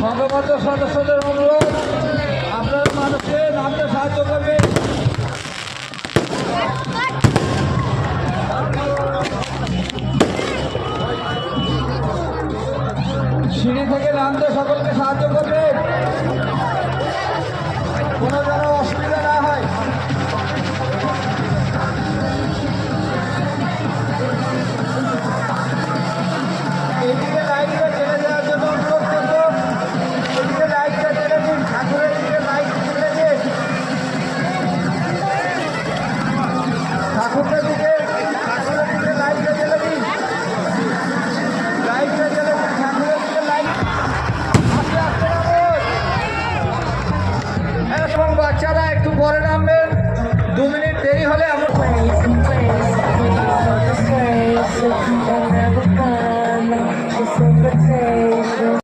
সংঘবদ্ধ সদস্যদের অনুরোধ আপনার মানুষকে নামতে সাহায্য করবেন সিঁড়ি থেকে নামতে সকলকে বাচ্চারা একটু পরে নামবেন দু মিনিট দেরি হলে আমরা